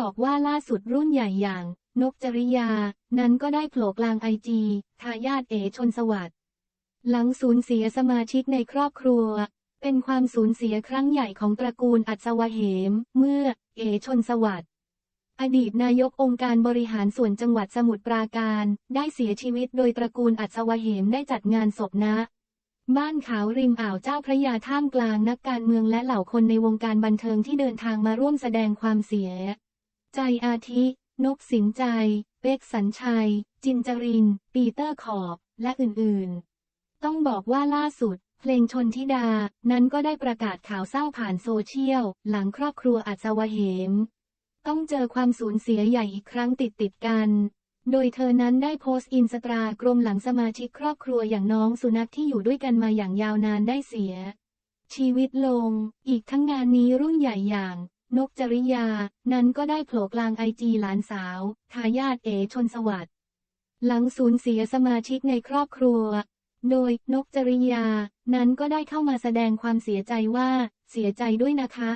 บอกว่าล่าสุดรุ่นใหญ่อย่าง นกจริยา นั้นก็ได้โผล่กลางไอจีทายาทเอชนสวัสดิ์หลังสูญเสียสมาชิกในครอบครัว เป็นความสูญเสียครั้งใหญ่ของตระกูลอัศวเหม เมื่อ เอชนสวัสดิ์อดีตนายกองค์การบริหารส่วนจังหวัดสมุทรปราการ ได้เสียชีวิตโดยตระกูลอัศวเหมได้จัดงานศพณบ้านขาวริมอ่าวเจ้าพระยาท่ามกลางนักการเมืองและเหล่าคนในวงการบันเทิงที่เดินทางมาร่วมแสดงความเสีย ใจอาทิ นกสินใจ เป็กสัญชัย จินจริน ปีเตอร์ขอบ และอื่นๆ ต้องบอกว่าล่าสุด เพลงชนทิดา นั้นก็ได้ประกาศข่าวเศร้าผ่านโซเชียล หลังครอบครัวอัศวเหม ต้องเจอความสูญเสียใหญ่อีกครั้งติดติดกันโดยเธอนั้นได้โพสต์อินสตากรมหลังสมาชิกครอบครัวอย่างน้องสุนัขที่อยู่ด้วยกันมาอย่างยาวนานได้เสีย ชีวิตลง อีกทั้งงานนี้รุ่นใหญ่อย่าง นกจริยา นั้นก็ได้โผล่กลางไอจีหลานสาว ทายาทเอชนสวัสดิ์หลังสูญเสียสมาชิกในครอบครัว โดยนกจริยา นั้นก็ได้เข้ามาแสดงความเสียใจว่า เสียใจด้วยนะคะ